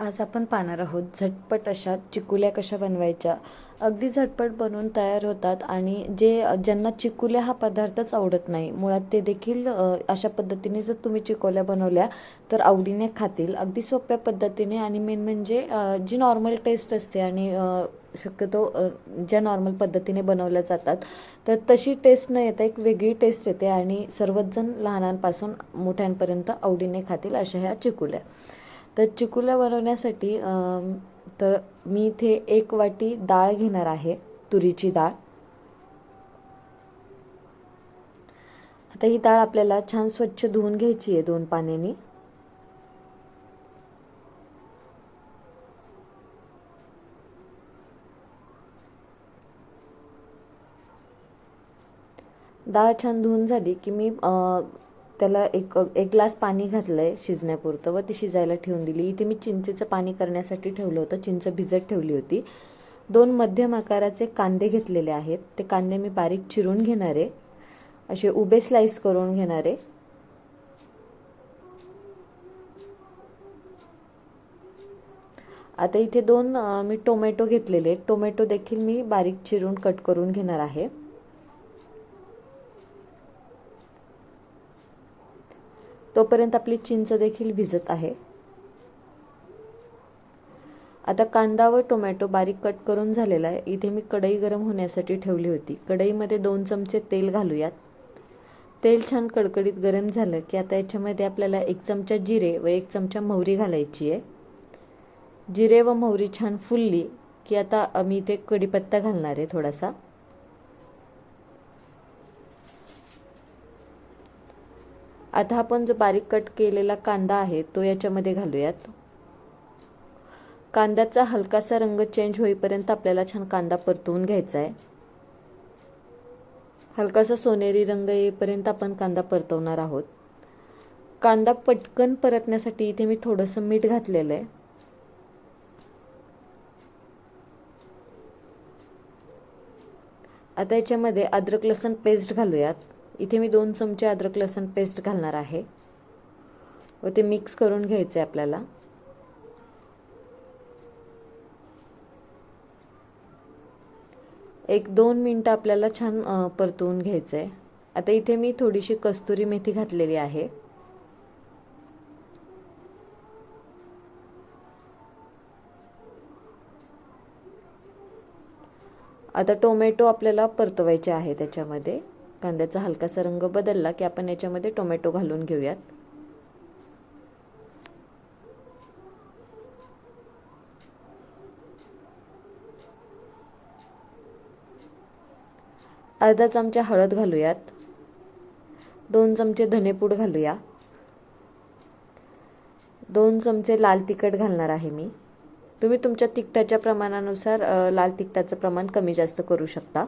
आज आपण पाहणार आहोत झटपट अशा चिकुल्या कशा बनवायच्या. अगदी झटपट बनवून तयार होतात आणि जे ज्यांना चिकुल्या हा पदार्थच आवडत नाही मुळात ते देखील अशा पद्धतीने जर तुम्ही चिकोल्या बनवल्या तर आवडीने खातील. अगदी सोप्या पद्धतीने आणि मेन म्हणजे जी नॉर्मल टेस्ट असते आणि शक्यतो ज्या नॉर्मल पद्धतीने बनवल्या जातात तर तशी टेस्ट न येता एक वेगळी टेस्ट येते आणि सर्वच जण लहानांपासून मोठ्यांपर्यंत आवडीने खातील अशा ह्या चिकुल्या. तर चिकुल्या बनवण्यासाठी तर मी इथे एक वाटी डाळ घेणार आहे तुरीची डाळ. आता ही डाळ आपल्याला छान स्वच्छ धुवून घ्यायची आहे दोन पाण्याने. डाळ छान धुवून झाली की मी त्याला एक एक ग्लास पाणी घातलं आहे शिजण्यापुरतं व ती शिजायला ठेवून दिली. इथे मी चिंचेचं पाणी करण्यासाठी ठेवलं होतं. चिंच भिजत ठेवली होती. दोन मध्यम आकाराचे कांदे घेतलेले आहेत. ते कांदे मी बारीक चिरून घेणार. आहे असे उभे स्लाईस करून घेणार. आहे आता इथे दोन मी टोमॅटो घेतलेले टोमॅटो देखील मी बारीक चिरून कट करून घेणार आहे. तोपर्यंत आपली चिंच देखील भिजत आहे. आता कांदा व टोमॅटो बारीक कट करून झालेला आहे. इथे मी कढई गरम होण्यासाठी ठेवली होती. कढईमध्ये दोन चमचे तेल घालूयात. तेल छान कडकडीत गरम झालं की आता याच्यामध्ये आपल्याला एक चमचा जिरे व एक चमचा मोहरी घालायची आहे. जिरे व मोहरी छान फुलली की आता मी इथे कढीपत्ता घालणार आहे थोडासा. आता आपण जो बारीक कट केलेला कांदा आहे तो याच्यामध्ये घालूयात. कांद्याचा हलकासा रंग चेंज होईपर्यंत आपल्याला छान कांदा परतवून घ्यायचा आहे. हलकासा सोनेरी रंग येईपर्यंत आपण कांदा परतवणार आहोत. कांदा पटकन परतण्यासाठी इथे मी थोडंसं मीठ घातलेलं आहे. आता याच्यामध्ये अद्रक लसूण पेस्ट घालूयात. इथे मी दोन चमचे अद्रक लसूण पेस्ट घालणार आहे. व ते मिक्स करून घ्यायचे आपल्याला. एक दोन मिनटं आपल्याला छान परतवून घ्यायचं आहे आता इथे मी थोडीशी कस्तुरी मेथी घातलेली आहे. आता टोमॅटो आपल्याला परतवायचे आहे त्याच्यामध्ये. कांद्याचा हलकासा रंग बदलला की आपण याच्यामध्ये टोमॅटो घालून घेऊयात. अर्धा चमचा हळद घालूयात. दोन चमचे धनेपूड घालूया. दोन चमचे लाल तिखट घालणार आहे मी. तुम्ही तुमच्या तिखटाच्या प्रमाणानुसार लाल तिखटाचं प्रमाण कमी जास्त करू शकता.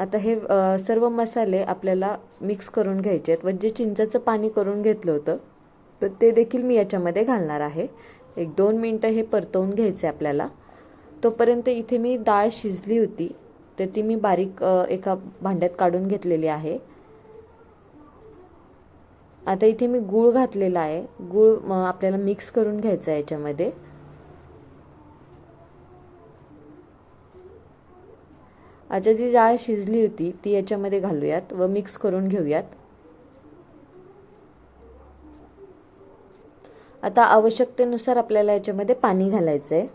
आता हे सर्व मसाले आपल्याला मिक्स करून घ्यायचे आहेत. व जे चिंचाचं पाणी करून घेतलं होतं तर ते देखील मी याच्यामध्ये घालणार आहे. एक दोन मिनटं हे परतवून घ्यायचे आपल्याला. तोपर्यंत इथे मी डाळ शिजली होती तर ती मी बारीक एका भांड्यात काढून घेतलेली आहे. आता इथे मी गूळ घातलेला आहे. गूळ आपल्याला मिक्स करून घ्यायचा आहे याच्यामध्ये. आता जी डाळ शिजली होती ती याच्यामध्ये घालूयात व मिक्स करून घेऊयात. आता आवश्यकतेनुसार आपल्याला याच्यामध्ये पाणी घालायचं आहे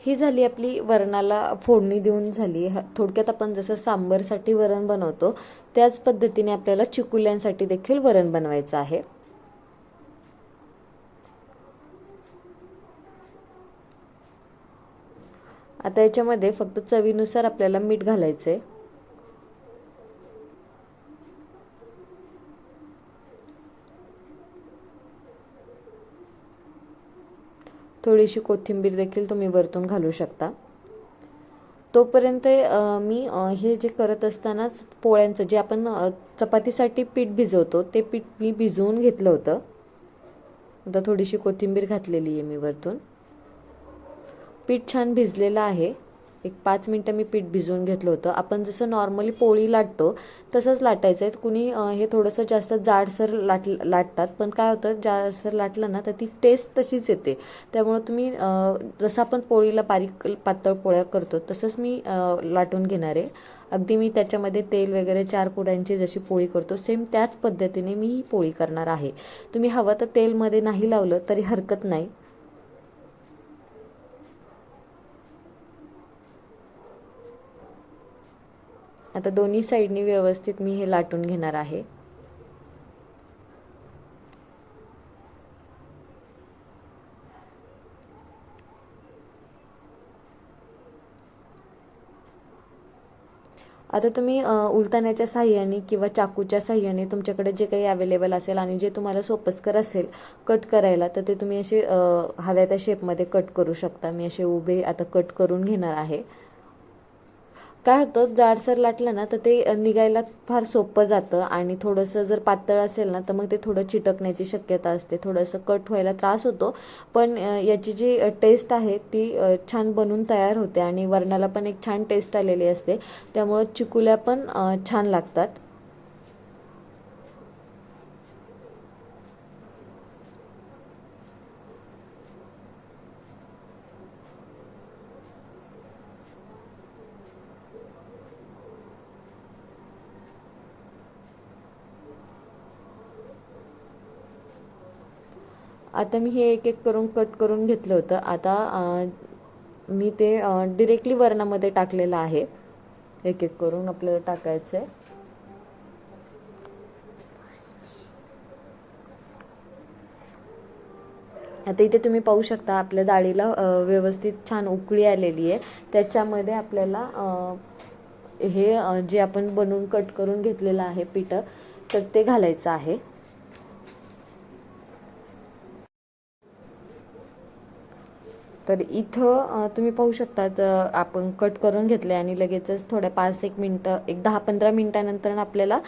ही झाली आपली वरणाला फोडणी देऊन झाली. ह- थोडक्यात आपण जसं सांबरसाठी वरण बनवतो त्याच पद्धतीने आपल्याला चिकुल्यांसाठी देखील वरण बनवायचं आहे. आता याच्यामध्ये फक्त चवीनुसार आपल्याला मीठ घालायचं आहे थोडीशी कोथिंबीर देखील तुम्ही वरतून घालू शकता. तोपर्यंत मी हे जे करत असतानाच पोळ्यांचं जे आपण चपातीसाठी पीठ भिजवतो ते पीठ मी भिजवून घेतलं होतं. आता थोडीशी कोथिंबीर घातलेली आहे मी वरतून. पीठ छान भिजलेलं आहे. एक पाच मिनटं मी पीठ भिजवून घेतलं होतं. आपण जसं नॉर्मली पोळी लाटतो तसंच लाटायचं आहे. कुणी हे थोडंसं जास्त जाडसर लाट लाटतात पण काय होतं जाडसर लाटलं ना तर ती टेस्ट तशीच येते. त्यामुळं तुम्ही जसं आपण पोळीला बारीक पातळ पोळ्या करतो तसंच मी लाटून घेणार आहे. अगदी मी त्याच्यामध्ये तेल वगैरे चार पुड्यांची जशी पोळी करतो सेम त्याच पद्धतीने मी ही पोळी करणार आहे. तुम्ही हवं तर तेलमध्ये नाही लावलं तरी हरकत नाही. आता दोन्ही साईडनी व्यवस्थित मी हे लाटून घेणार आहे. आता तुम्ही उलताण्याच्या साह्याने किंवा चाकूच्या साह्याने तुमच्याकडे जे काही अवेलेबल असेल आणि जे तुम्हाला सोपस्कर असेल कट करायला तर ते तुम्ही असे हव्या त्या शेपमध्ये कट करू शकता. मी असे उभे आता कट करून घेणार आहे. काय होतं जाडसर लाटलं ना तर ते निघायला फार सोपं जातं आणि थोडंसं जर पातळ असेल ना तर मग ते थोडं चिटकण्याची शक्यता असते. थोडंसं कट व्हायला त्रास होतो. पण याची जी टेस्ट आहे ती छान बनून तयार होते आणि वरणाला पण एक छान टेस्ट आलेली असते. त्यामुळं चिकुल्या पण छान लागतात. आता मी हे एक एक करून कट करून घेतलं होतं. आता मी ते डिरेक्टली वरणामध्ये टाकलेलं आहे. एक एक करून आपल्याला टाकायचं आहे आता इथे तुम्ही पाहू शकता आपल्या डाळीला व्यवस्थित छान उकळी आलेली आहे. त्याच्यामध्ये आपल्याला हे जे आपण बनवून कट करून घेतलेलं आहे पिठं तर ते घालायचं आहे. तर इथं तुम्ही पाहू शकता आपण कट करून घेतले आणि लगेचच थोड्या पाच एक मिनटं एक दहा पंधरा मिनटानंतर आपल्याला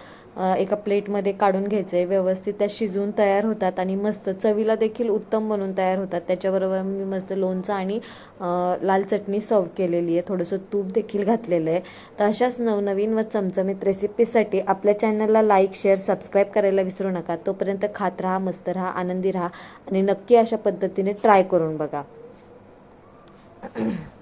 एका प्लेटमध्ये काढून घ्यायचं आहे व्यवस्थित त्या शिजवून तयार होतात आणि मस्त चवीला देखील उत्तम बनून तयार होतात. त्याच्याबरोबर मी मस्त लोणचं आणि लाल चटणी सर्व केलेली आहे. थोडंसं तूप देखील घातलेलं आहे. तर अशाच नवनवीन व चमचमीत रेसिपीसाठी आपल्या चॅनलला लाईक शेअर सबस्क्राईब करायला विसरू नका. तोपर्यंत खात राहा मस्त राहा आनंदी राहा आणि नक्की अशा पद्धतीने ट्राय करून बघा. Mm-hmm.